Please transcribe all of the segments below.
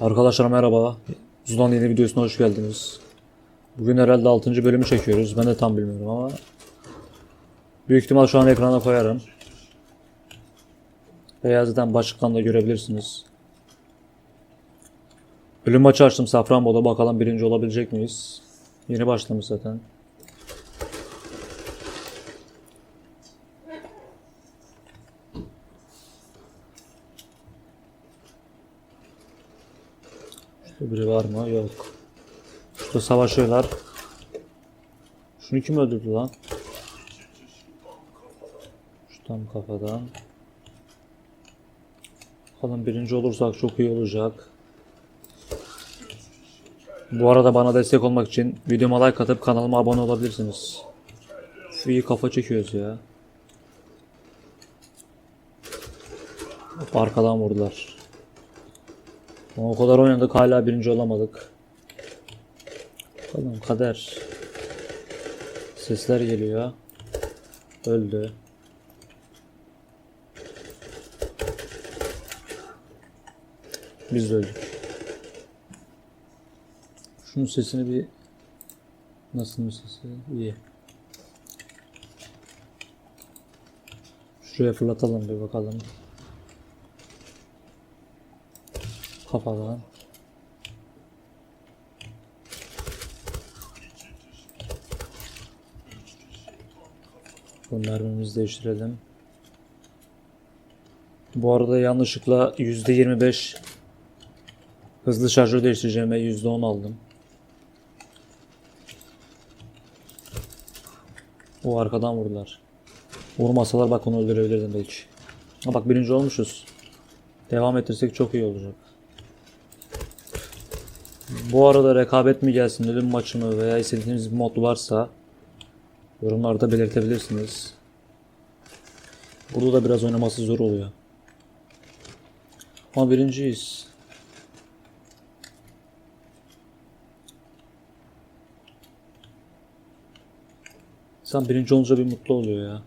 Arkadaşlar merhaba. Zulan yeni videosuna hoş geldiniz. Bugün herhalde 6. bölümü çekiyoruz. Ben de tam bilmiyorum ama büyük ihtimal şu an ekrana koyarım. Veya zaten başlıktan da görebilirsiniz. Ölüm maçı açtım Safranbolu. Bakalım birinci olabilecek miyiz? Yeni başlamış zaten. Biri var mı? Yok. Şurada savaşıyorlar. Şunu kim öldürdü lan? Şu tam kafadan. Bakalım birinci olursak çok iyi olacak. Bu arada bana destek olmak için videoma like atıp kanalıma abone olabilirsiniz. Şu iyi kafa çekiyoruz ya. Hop, arkadan vurdular. O kadar oynadık hala birinci olamadık. Bakalım kader. Sesler geliyor. Öldü. Biz de öldük. Şunun sesini bir nasıl bir sesi? İyi. Şuraya fırlatalım bir bakalım. Kafadan. Bu mermimizi değiştirelim. Bu arada yanlışlıkla %25 hızlı şarjör değiştireceğime %10 aldım. O arkadan vurdular. Vurmasalar bak onu öldürebilirdim belki. Ha bak birinci olmuşuz. Devam ettirsek çok iyi olacak. Bu arada rekabet mi gelsin, ölüm maçı mı veya istediğiniz bir mod varsa yorumlarda belirtebilirsiniz. Burada da biraz oynaması zor oluyor. Ama birinciyiz. Sen birinci olunca bir mutlu oluyor ya.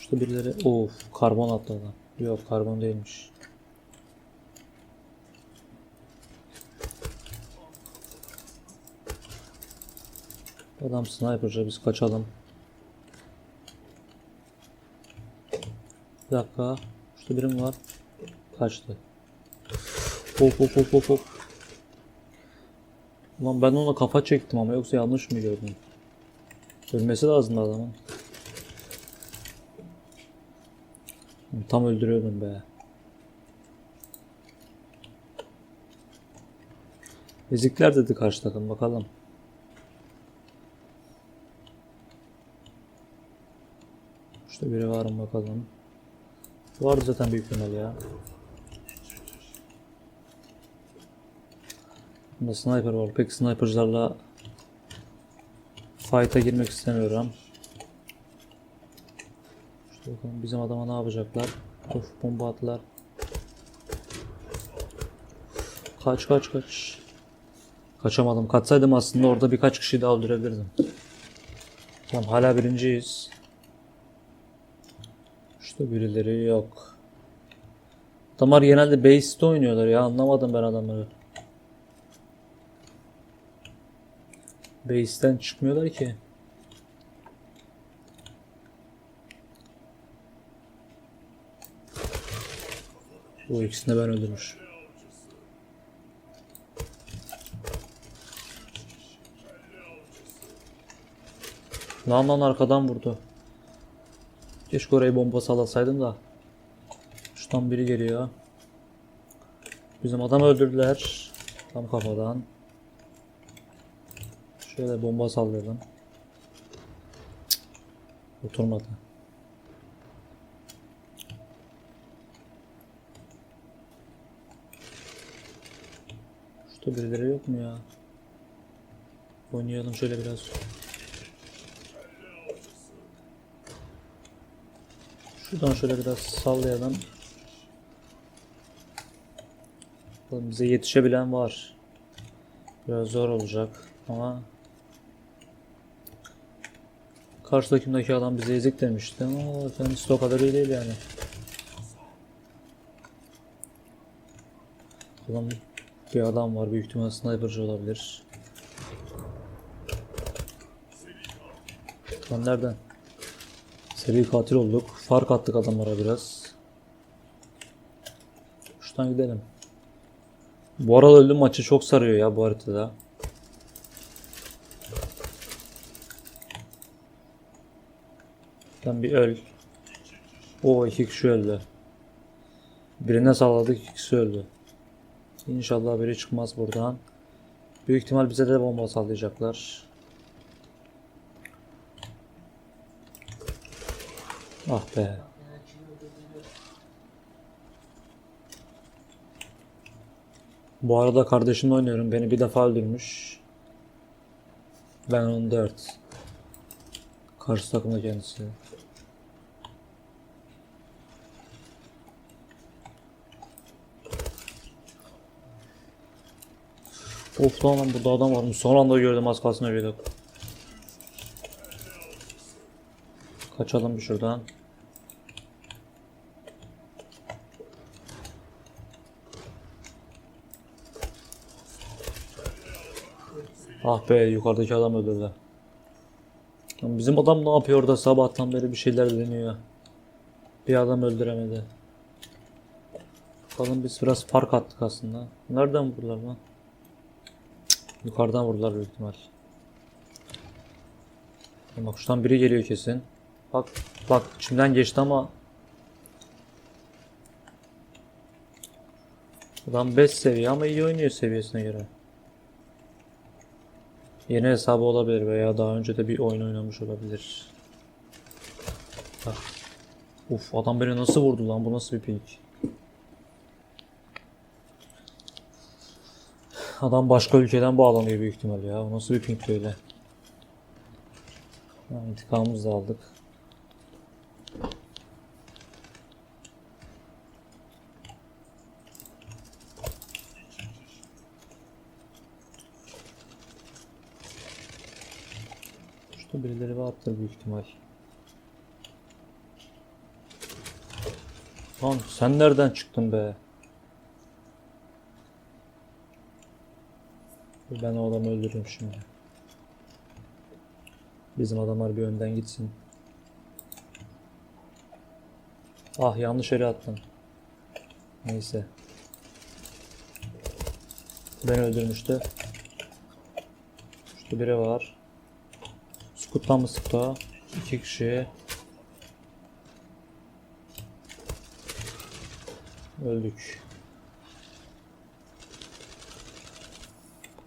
İşte birileri of karbon attı adam. Yok karbon değilmiş. Adam sniper'ca biz kaçalım. Bir dakika. Şurada birim var. Kaçtı. Hop hop hop hop hop. Ulan ben ona kafa çektim ama yoksa yanlış mı gördüm? Ölmesi lazım adamın. Tam öldürüyordum be. Ezikler dedi karşı takım bakalım. İşte biri var mı bakalım. Var zaten büyük ihtimal ya. Bunda sniper var. Pek sniper'larla fight'a girmek istemiyorum. İşte bakalım bizim adama ne yapacaklar. Of bomba attılar. Kaç kaç kaç. Kaçamadım. Kaçsaydım aslında orada birkaç kişiyi daha öldürebilirdim. Tamam hala birinciyiz. İşte birileri yok. Adamlar genelde base'de oynuyorlar ya anlamadım ben adamları. Base'den çıkmıyorlar ki. Bu ikisini ben öldürmüş. Lan lan arkadan vurdu. Keşke oraya bomba salasaydım da. Şuradan biri geliyor. Bizim adam öldürdüler. Tam kafadan. Şöyle bomba sallayalım. Oturmadı. Şurada birileri yok mu ya? Oynayalım şöyle biraz. Şuradan şöyle biraz sallayalım. Bakalım bize yetişebilen var. Biraz zor olacak ama Karşıdakindeki adam bize ezik demişti ama kendisi de o kadar iyi değil yani. Bakalım bir adam var. Büyük ihtimal sniperci olabilir. Lan nereden? Seri katil olduk. Fark attık adamlara biraz. Şuradan gidelim. Bu arada öldüm maçı çok sarıyor ya bu haritada. Lan bir öl. O iki kişi öldü. Birine salladık iki kişi öldü. İnşallah biri çıkmaz buradan. Büyük ihtimal bize de bomba sallayacaklar. Ah be. Bu arada kardeşimle oynuyorum. Beni bir defa öldürmüş. Ben 14. Karşı takımda kendisi. Of lan burada adam varmış. Son anda gördüm az kalsın ölüyorduk. Kaçalım bir şuradan. Ah be yukarıdaki adam öldürdü. Lan Bizim adam ne yapıyor orada sabahtan beri bir şeyler deniyor. Bir adam öldüremedi. Bakalım biz biraz fark attık aslında. Nereden vurdular lan? Yukarıdan vurdular büyük ihtimal. Bak şuradan biri geliyor kesin. Bak bak içimden geçti ama Adam 5 seviye ama iyi oynuyor seviyesine göre. Yeni hesabı olabilir veya daha önce de bir oyun oynamış olabilir. Uf adam beni nasıl vurdu lan bu nasıl bir ping? Adam başka ülkeden bağlanıyor büyük ihtimal ya. O nasıl bir ping böyle? Ha, intikamımızı da aldık. Şurada birileri vardır büyük ihtimal. Lan sen nereden çıktın be? Ben o adamı öldürürüm şimdi. Bizim adamlar bir önden gitsin. Ah yanlış yere attım. Neyse. Ben öldürmüştü. Şurada biri var. Skut'tan mı sıktı o? İki kişi. Öldük.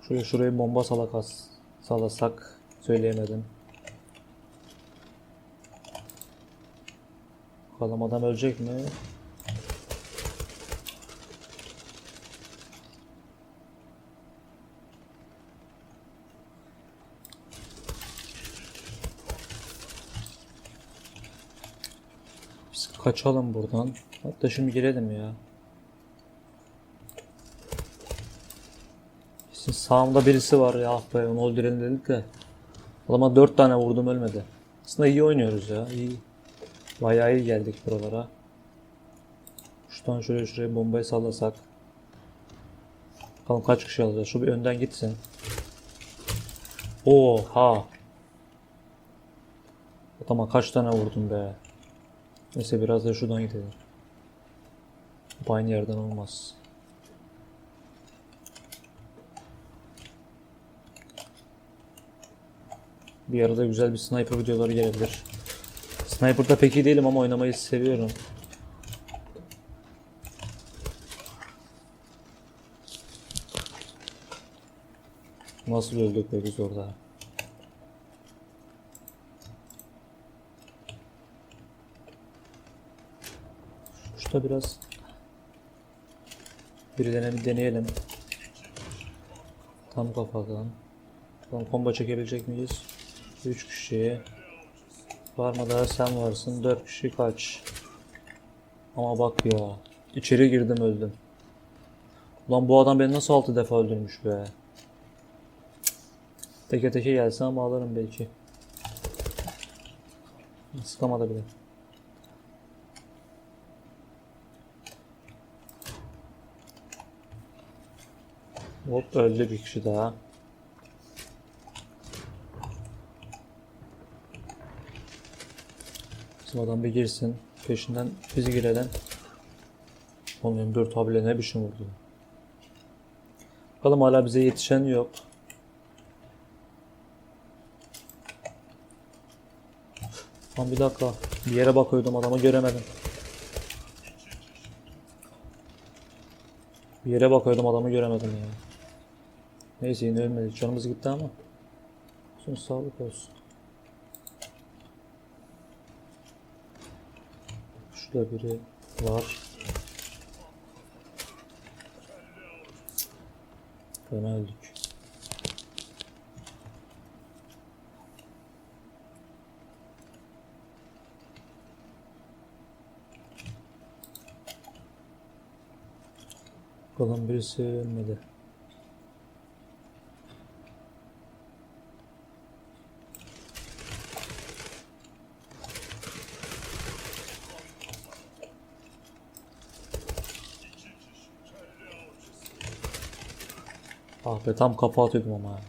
Şuraya şuraya bomba salakas salasak söyleyemedim. Bakalım adam ölecek mi? Biz kaçalım buradan. Hatta şimdi girelim ya. Kesin sağımda birisi var ya. Ah be onu öldürelim dedik de. Adama 4 tane vurdum ölmedi. Aslında iyi oynuyoruz ya. iyi. Bayağı iyi geldik buralara. Şuradan şöyle şuraya bombayı sallasak. Bakalım kaç kişi alacağız. Şu bir önden gitsin. Oha. Adama kaç tane vurdum be. Neyse biraz da şuradan gidelim. Bu Aynı yerden olmaz. Bir arada güzel bir sniper videoları gelebilir. Sniper'da pek iyi değilim ama oynamayı seviyorum. Nasıl öldük be biz orada? Şurada biraz birilerine bir deneyelim. Tam kafadan. Bakalım combo çekebilecek miyiz? 3 kişi. Var mı daha sen varsın. 4 kişi kaç. Ama bak ya. İçeri girdim öldüm. Ulan bu adam beni nasıl 6 defa öldürmüş be. Teke teke gelse ama alırım belki. Sıkamadı bile. Hop öldü bir kişi daha. Bizim adam bir girsin. Peşinden bizi girelim. Oğlum M4 tabile ne biçim vurdu. Bakalım hala bize yetişen yok. Lan bir dakika. Bir yere bakıyordum adamı göremedim. Bir yere bakıyordum adamı göremedim ya. Neyse yine ölmedik. Canımız gitti ama. Son sağlık olsun. Şurada biri var. Fena öldük. Bakalım birisi ölmedi. Ah be tam kafa atıyordum ama.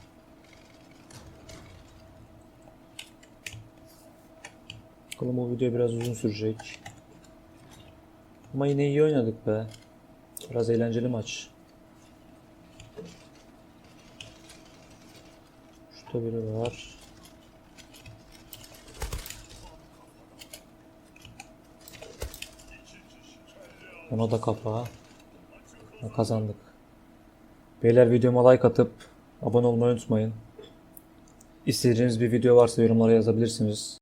Bakalım bu video biraz uzun sürecek. Ama yine iyi oynadık be. Biraz eğlenceli maç. Şurada biri var. Ona da. Ha, Kazandık. Beyler videoma like atıp abone olmayı unutmayın. İstediğiniz bir video varsa yorumlara yazabilirsiniz.